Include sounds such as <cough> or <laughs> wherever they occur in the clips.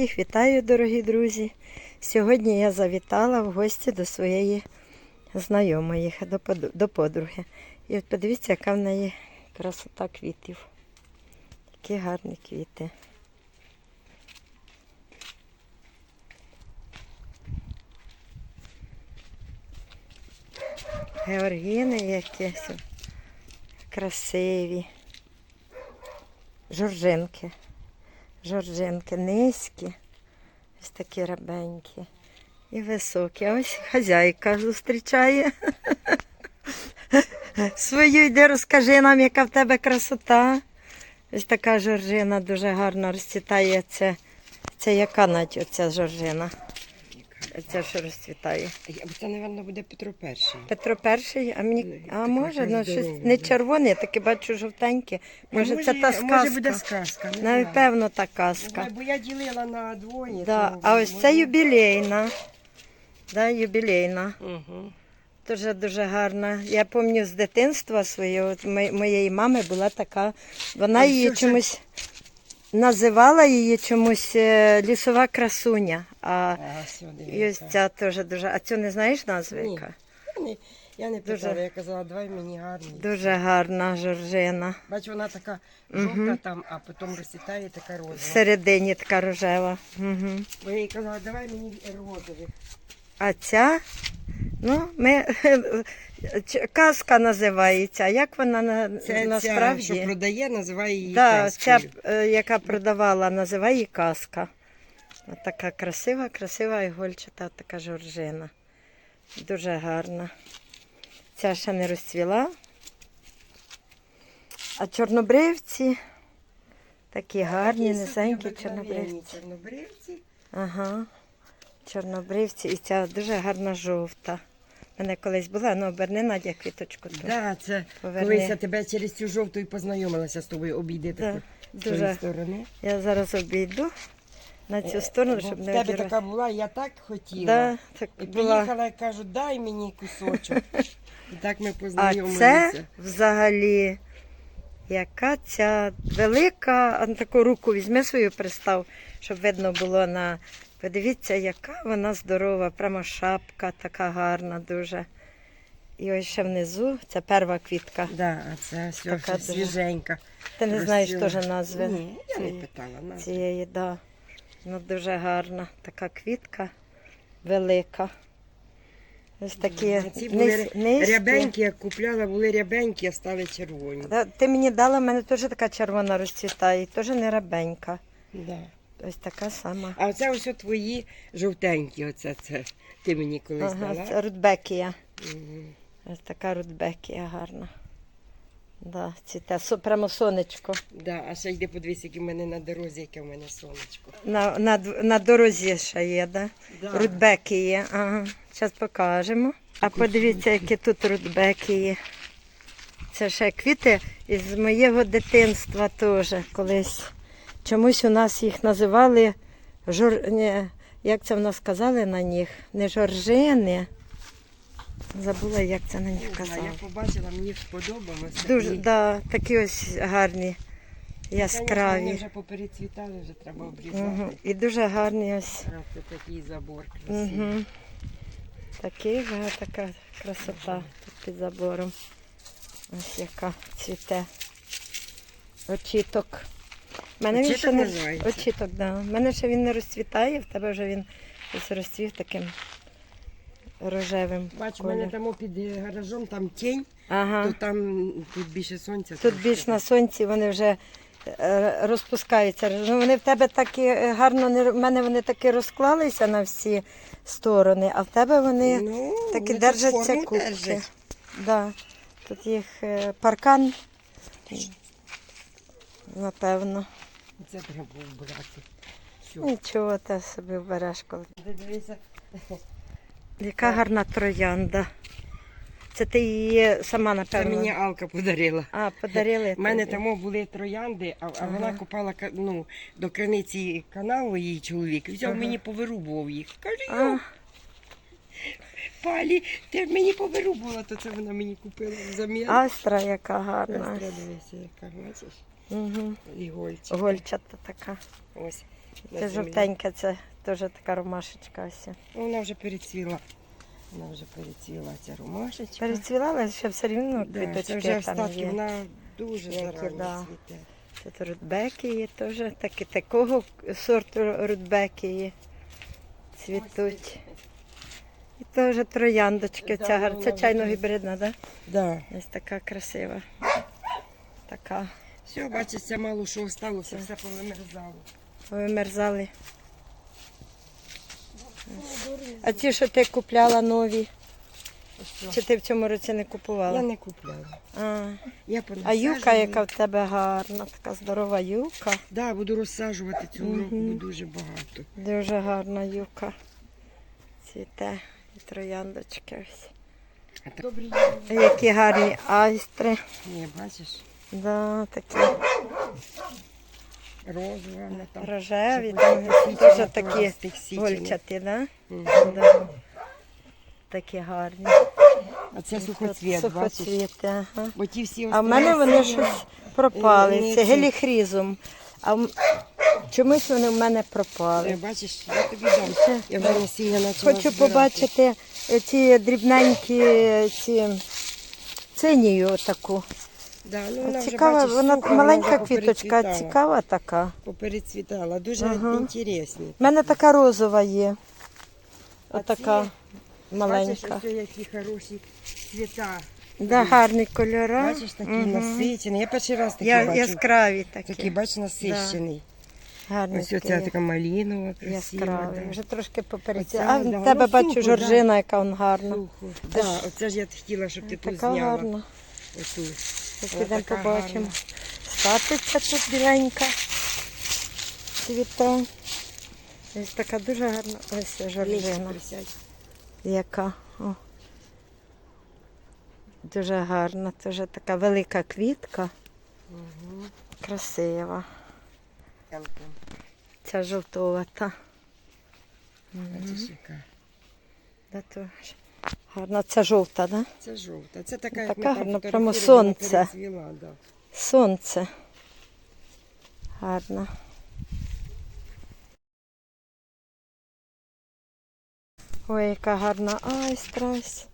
Всіх вітаю, дорогі друзі. Сьогодні я завітала в гості до своєї знайомої, до, подруги. І от подивіться, яка в неї красота квітів. Які гарні квіти. Георгіни якісь красиві. Жоржинки. Жоржинки низькі, ось такі рабенькі і високі. Ось хазяйка зустрічає. <laughs> Свою йди розкажи нам, яка в тебе красота. Ось така жоржина дуже гарно розцвітає. Це, це яка Надь, оця жоржина? Оця, що розцвітає. Це, мабуть, буде Петро Перший. Петро перший, а мені. Ну, А така може, ну щось здорова, не да. червоне, я таке бачу жовтеньке. Може, це та сказка. Може буде сказка. Не знаю. Напевно, та казка. Бо я ділила на двоє. Да. А ось це юбілейна. Да, юбілейна. Мгм. Дуже дуже гарна. Я пам'ятаю з дитинства своєї, от мо- моєї мами була така. Вона А її що ж- чомусь називала її чомусь е, лісова красуня. А і ось ця теж дуже. А цю не знаєш назви? Ні. яка? Я не, не Дуже- я казала, давай мені гарні. Дуже гарна жоржина. Бач, вона така жовта там, а потім розцвітає така розова. Всередині така рожева. Угу. Бо я їй казала, давай мені розових. А ця, ну, ми, <laughs> казка називається. А як вона на, Це насправді? ця, що продає, називає її Да, ця, казкою. е, яка продавала, називає її казка. От така красива, красива ігольчата, така жоржина. Дуже гарна. Ця ще не розцвіла. А чорнобривці такі гарні, низенькі чорнобривці. чорнобривці. Ага. Чорнобривці. І ця дуже гарна жовта. У мене колись була, ну оберни Надя квіточку. ту. Да, це Поверни. колись я тебе через цю жовту і познайомилася з тобою обійди Да, таку з тої Дуже. сторони. Я зараз обійду на цю сторону, Бо щоб в не тебе одірвати. така була, я так хотіла. Да, так І була. приїхала і кажу, дай мені кусочок. І так ми А познайомилися. це взагалі яка ця велика, а на таку руку візьми свою пристав, щоб видно було на. Подивіться, яка вона здорова, прямо шапка така гарна дуже. І ось ще внизу це перша квітка. Да, а це все Така дуже- свіженька. Ти не знаєш теж назви Ні, я не цієї- питала. назви. цієї, да. Ну, дуже гарна така квітка велика. Ось такі Ці були низ- низькі. рябенькі, як купляла, були рябенькі, а стали червоні. Та- Ти мені дала, в мене теж така червона розцвітає, теж не рабенька. Да. Ось така сама. А оце ось твої жовтенькі, оце це ти мені колись Ага, дала. це рудбекія. Мгм. Ось така рудбекія гарна. Да, цвіте, со- прямо сонечко. Да, а ще йди подивись, які в мене на дорозі, яке в мене сонечко. На, на, на дорозі ще є, да? Да. Рудбекії. Ага. Зараз покажемо. А подивіться, які тут рудбекії. Це ще квіти із моєго дитинства теж колись. Чомусь у нас їх називали жор... Як це в нас казали на них? Не жоржини. Забула, як це на них казали. Я побачила, мені сподобалося. Дуже, да, такі ось гарні, яскраві. Вони вже поперецвітали, вже треба обрізати. Угу. І дуже гарні ось. Це такий забор красивий. Угу. Такий, така красота тут під забором. Ось яка цвіте. Очіток. У Мене він ще не очіток, да. У мене ще він не розцвітає, в тебе вже він ось розцвів таким рожевим. Бач, у мене кольором. там під гаражом там тінь, Ага. то там тут більше сонця. Тут трошки. більш на сонці вони вже е, розпускаються. Ну, вони в тебе такі е, гарно не в мене вони такі розклалися на всі сторони, а в тебе вони ну, такі вони держаться держать. Да. Тут їх е, паркан. Напевно. Це треба вбирати. Все. Нічого ти собі вбереш коли. Дивися, Яка гарна троянда. Це ти її сама, напевно. це мені Алка подарила. А, подарили. У мене там були троянди, а, а вона купала ну, до криниці каналу її чоловік. Взяв Ага. мені повирубував їх. Каже, А, йо, палі, ти мені повирубувала, то це вона мені купила взамін. Астра яка гарна. треба дивися, яка бачиш, Угу. ігольчик. Гольчата така. Ось. Це жовтенька, це теж така ромашечка ось. Вона вже перецвіла. Вона вже перецвіла ця ромашечка. Перецвіла, але ще все рівно Да, квіточки це вже там остатки, є. вона дуже Які, да. цвіте. Тут рудбеки є теж, такі, такого сорту рудбеки є. Цвітуть. І теж трояндочки. Да, Ця гар... вона Це чайно гібридна, так? Да? Да. Ось така красива. Така. Все, бачиться, мало що осталося, все повимерзало. Вимерзали. А ті, що ти купляла нові, Ось чи ти в цьому році не купувала? Я не купляла. А, Я а юка, яка в тебе гарна, така здорова юка. Да, буду розсаджувати цього року, бо дуже багато. Дуже гарна юка. Цвіте і трояндочки ось. Добрі Які гарні айстри. Ні, бачиш, Да, такі розова, там. рожеві, дуже такі гольчаті, да? Да. Такі гарні. А це сухоцвіт, бачиш. Сухоцвіти, ага. Бо ті всі А в мене вони щось пропали. Ні, Це геліхрізум. А чомусь вони в мене Е, пропали. Бачиш, я тобі дам. Я вже насіння Хочу побачити е, ці дрібненькі е, ці цинію таку. Да, ну, вона вже, Цікава, бачиш, вона суха, маленька вже квіточка, поперецвітала. цікава така. Поперецвітала, дуже Ага. інтересні. У мене така розова є. А Отака ці, маленька. Бачиш, ось які хороші цвіта. Да, гарні кольори. Бачиш, такі Мгм. насичені. Я перший раз такі Я, бачу. яскраві такі. Такий, бач, насищений. Гарні Ось оця така малінова, красива. Яскраві. да. Вже трошки попереці. Оця, А да, в тебе ну, бачу сухо, жоржина, яка вон гарна. Сухо. Да, оце ж я хотіла, щоб ти тут Така зняла. гарна. Оту. Зараз підемо побачимо. гарна. Тут біленька. Цвіте. Ось така дуже гарна. Ось жоржина. Яка. О. Дуже гарна. Теж така велика квітка. Угу. Красива. Ця жовтовата. Яка. Да, теж. Гарна. Це жовта, да? Це жовта. Це така, як Така гарна, прямо сонце. перецвіла, да. Сонце. Гарна. Ой, яка гарна айстра. ось.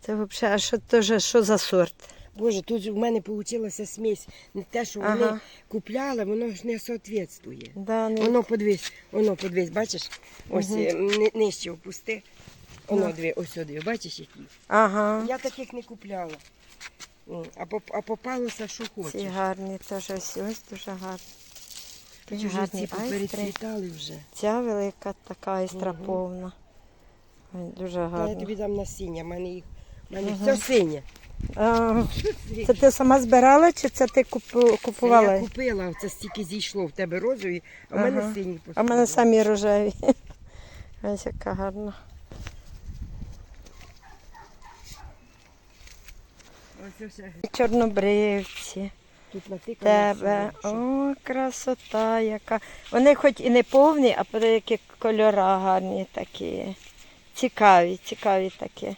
Це взагалі, а що, теж, що за сорт? Боже, тут у мене вийшла смесь. Не те, що вони Ага. купляли, воно ж не соответствує. Да, не... Воно подивись, воно подивись, бачиш? Ось ни- нижче опусти. Воно Да. дві, ось сюди, бачиш які? Ага. Я таких не купляла. А, поп- а попалося, що Ці хочеш. гарні теж ось, ось дуже гарні. Такі вже гарні ці айстри. поперецвітали вже. Ця велика така айстра Мгм. повна. Ой, дуже Та Я гарна. тобі дам насіння, в мене їх. в мене Мгм. все синє. А, <laughs> це ти сама збирала чи це ти купу- купувала? я купила, це стільки зійшло в тебе розові, а в мене Ага. сині А в мене самі рожеві. <laughs> Ось яка гарна. Ось ось Чорнобривці. Тебе. О, красота яка. Вони хоч і не повні, а про які кольора гарні такі. Цікаві, цікаві такі.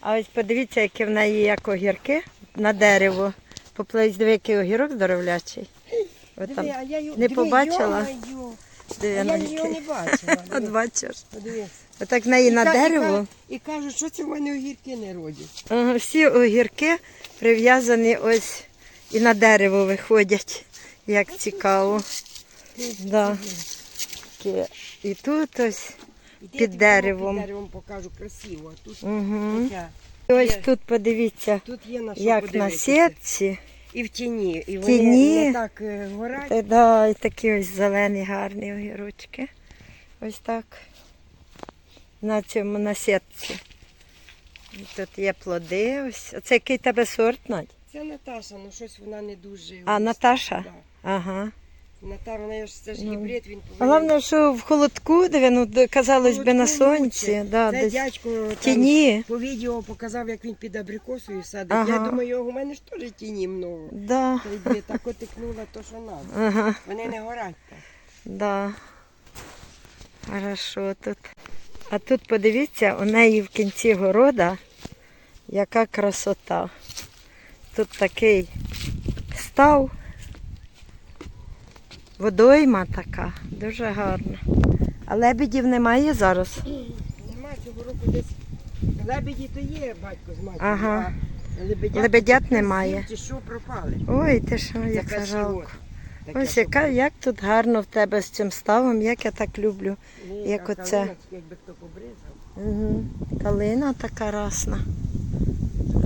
А ось подивіться, які в неї як огірки на дерево. Поплись, диви, який огірок здоровлячий. От Диви, там. а я його- не диви, побачила? йо-моє. А Диви, я його не бачила. <laughs> От Диви, бачиш. подивись. Отак в неї на І ка- і дерево. І кажуть, що це в мене огірки не родять. Ага, Всі огірки прив'язані ось і на дерево виходять. Як цікаво. Да. І тут ось. Під деревом. Під деревом покажу красиво. А тут Угу. таке. І ось Є. тут подивіться, Тут є на що як на подивитися. сітці. І в тіні. І вони Тіні. не так е, горять. Та, да, і такі ось зелені гарні огірочки. Ось так. На цьому на сітці. І тут є плоди. Ось. Оце який тебе сорт, Надь? Це Наташа, ну щось вона не дуже. А, Наташа? Да. Ага. Наташа, вона ж це ж Ну. гібрид, він повинен. Головне, що в холодку, де ну, де, казалось би, на сонці. лучше. Да, Це десь дядько там тіні. по відео показав, як він під абрикосою садить. Ага. Я думаю, у мене ж теж тіні много. Да. Та й дві так отикнула, то що надо. Ага. Вони не горять. так. Да. Хорошо тут. А тут подивіться, у неї в кінці города яка красота. Тут такий став. Водойма така, дуже гарна. А лебедів немає зараз. Нема цього року десь. Лебеді то є, батько з матір'ю, Ага. а лебедят, Лебедят немає. Чи що пропали. Ой, ти що, перший жалко. Ось яка, як тут гарно в тебе з цим ставом, як я так люблю. Ні, як оце. калина, Якби хто побризав. Угу. Калина така расна.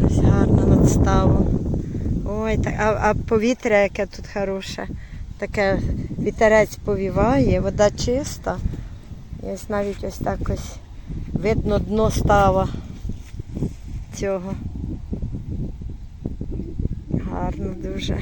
Ось гарно над ставом. Ой, так, а, а повітря яке тут хороше. Таке вітерець повіває, вода чиста. І ось навіть ось так ось видно дно става цього. Гарно дуже.